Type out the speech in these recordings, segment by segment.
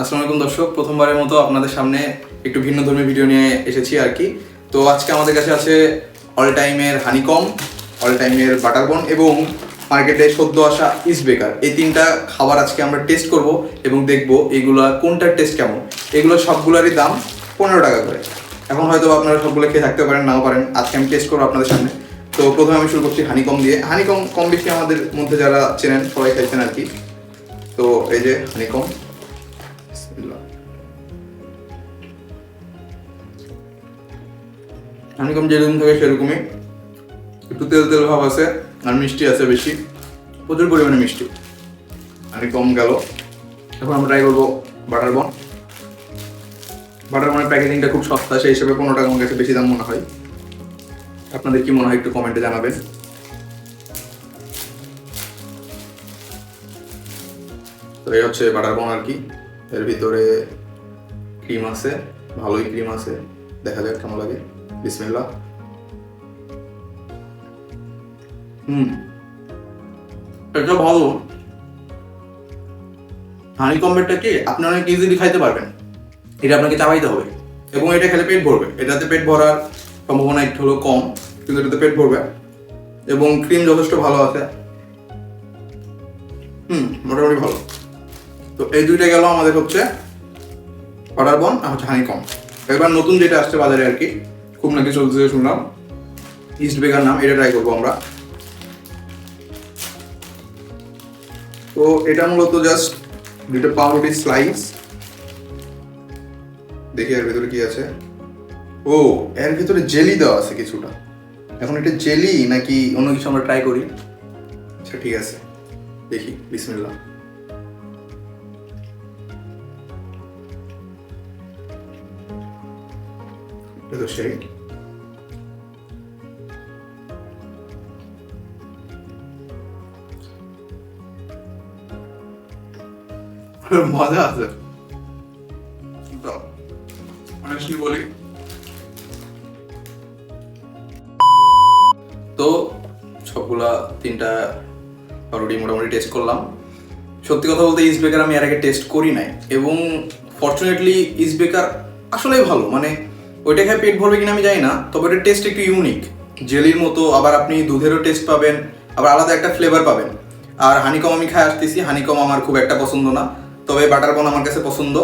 আসসালামু আলাইকুম দর্শক, প্রথমবারের মতো আপনাদের সামনে একটু ভিন্ন ধর্মী ভিডিও নিয়ে এসেছি আর কি। তো আজকে আমাদের কাছে আছে অল টাইমের হানিকম অল টাইমের বাটারবন এবং মার্কেটে সদ্য আসা ইস বেকার এই তিনটা খাবার আজকে আমরা টেস্ট করব এবং দেখব এগুলো কোনটার টেস্ট কেমন। এগুলো সবগুলোরই দাম পনেরো টাকা করে। এখন হয়তো আপনারা সবগুলো খেয়ে থাকতে পারেন, নাও পারেন। আজকে আমি টেস্ট করব আপনাদের সামনে। তো প্রথমে আমি শুরু করছি হানিকম দিয়ে। হানিকম কম বেশি আমাদের মধ্যে যারা চেনেন, সবাই খাইছেন আর কি। তো এই যে হানিকম বিসমিল্লাহ। হানিকম যেরকম থাকে সেরকমই একটু তেল তেল ভাব আছে আর মিষ্টি আছে বেশি। প্রচুর পরিমাণে মিষ্টি। হানিকম গেল। এখন আমরা ট্রাই করব বাটার বন বাটার বনের প্যাকেজিংটা খুব সস্তা, সেই হিসেবে পনেরো টাকা আমার কাছে বেশি দাম মনে হয়। আপনাদের কি মনে হয় একটু কমেন্টে জানাবেন। তো এই হচ্ছে বাটার বন আর কি। এর ভিতরে ক্রিম আছে, ভালোই ক্রিম আছে। দেখা যাক কেমন লাগে। বিসমিল্লাহ। হুম। এটা ভালো। হানি কম্বেটটা কি? আপনি অনেক ইজিলি খাইতে পারবেন। এটা আপনাকে চাবাইতে হবে। এবং এটা খেলে পেট ভরবে। এটাতে পেট ভরার সম্ভাবনা একটু হলেও কম, কিন্তু এটাতে পেট ভরবে। এবং ক্রিম যথেষ্ট ভালো আছে। হুম, মোটামুটি ভালো। তো এই দুইটা গেল আমাদের হচ্ছে অর্ডার বন আর হচ্ছে হানি কম এবার নতুন যেটা আসছে বাজারে আর কি, খুব নাকি চলছে শুনলাম। ইস্ট বেগার নাম, এটা ট্রাই করব আমরা। তো এটা মূলত জাস্ট দুটো পাউরুটি স্লাইস দেখি এর ভিতরে কি আছে। ও, এর ভিতরে জেলি দেওয়া আছে কিছুটা। এখন এটা জেলি নাকি অন্য কিছু আমরা ট্রাই করি? আচ্ছা ঠিক আছে। দেখি, বিসমিল্লাহ। তো মজা আছে। তো, সবগুলা তিনটা অলরেডি মোটামুটি টেস্ট করলাম। সত্যি কথা বলতে ইস বেকার আমি এর আগে টেস্ট করি নাই। এবং ফর্চুনেটলি ইস বেকার আসলেই ভালো। মানে ওইটা খেয়ে পেট ভরবে কিনা আমি জানি না, তবে ওটার টেস্ট একটু ইউনিক জেলির মতো, আবার আপনি দুধেরও টেস্ট পাবেন, আবার আলাদা একটা ফ্লেভার পাবেন। আর হানিকম আমি খাই আসতেছি হানিকম আমার খুব একটা পছন্দ না, তবে বাটার বন আমার কাছে পছন্দ।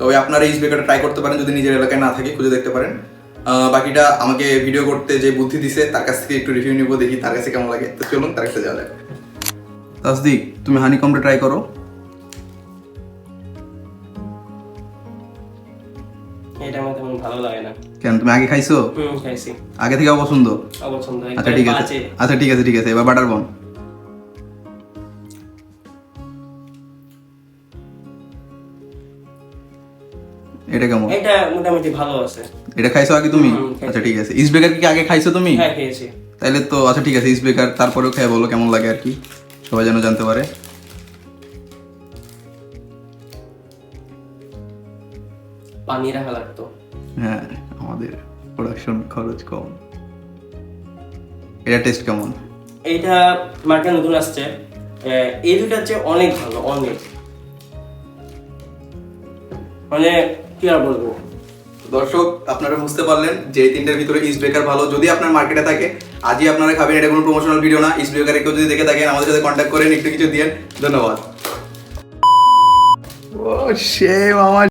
তবে আপনারা ইস বেকারটা ট্রাই করতে পারেন, যদি নিজের এলাকায় না থাকে, খুঁজে দেখতে পারেন। বাকিটা আমাকে ভিডিও করতে যে বুদ্ধি দিছে, তার কাছ থেকে একটু রিভিউ নিব, দেখি তার কাছে কেমন লাগে। তো চলুন, তার কাছে যাওয়া যাক। তাসদিক, তুমি হানিকমটা ট্রাই করো। এটা আমার তেমন ভালো লাগে না। কেন তুমি আগে খাইছো? হুম খাইছি। আগে থেকে অপছন্দ? আচ্ছা ঠিক আছে। আচ্ছা ঠিক আছে ঠিক আছে এবার বাটার বন এটা কেমন? এটা মোটামুটি ভালো আছে। এটা খাইছো আগে তুমি? আচ্ছা ঠিক আছে। ইস বেকার কি আগে খাইছো তুমি? হ্যাঁ খেয়েছি। তাইলে তো আচ্ছা ঠিক আছে ইস বেকার তারপরেও খেয়ে বলো কেমন লাগে আর কি? সবাই যেন জানতে পারে। পানি রাখা লাগতো। হ্যাঁ আমাদের প্রোডাকশন খরচ কম। এটা টেস্ট কেমন? এইটা মার্কেট নতুন আসছে। এই দুটার চেয়ে অনেক ভালো অনেক। মানে কি আর বলব? দর্শক আপনারা বুঝতে পারলেন যে এই তিনটার ভিতরে ইস্ট ব্রেকার ভালো। যদি আপনার মার্কেটে থাকে আজই আপনারা খাবেন এটা কোনো প্রমোশনাল ভিডিও না। ইস্ট ব্রেকারে কেউ যদি দেখে থাকেন আমাদের সাথে কন্ট্যাক্ট করেন একটু কিছু দিয়েন ধন্যবাদ। ও সে মামা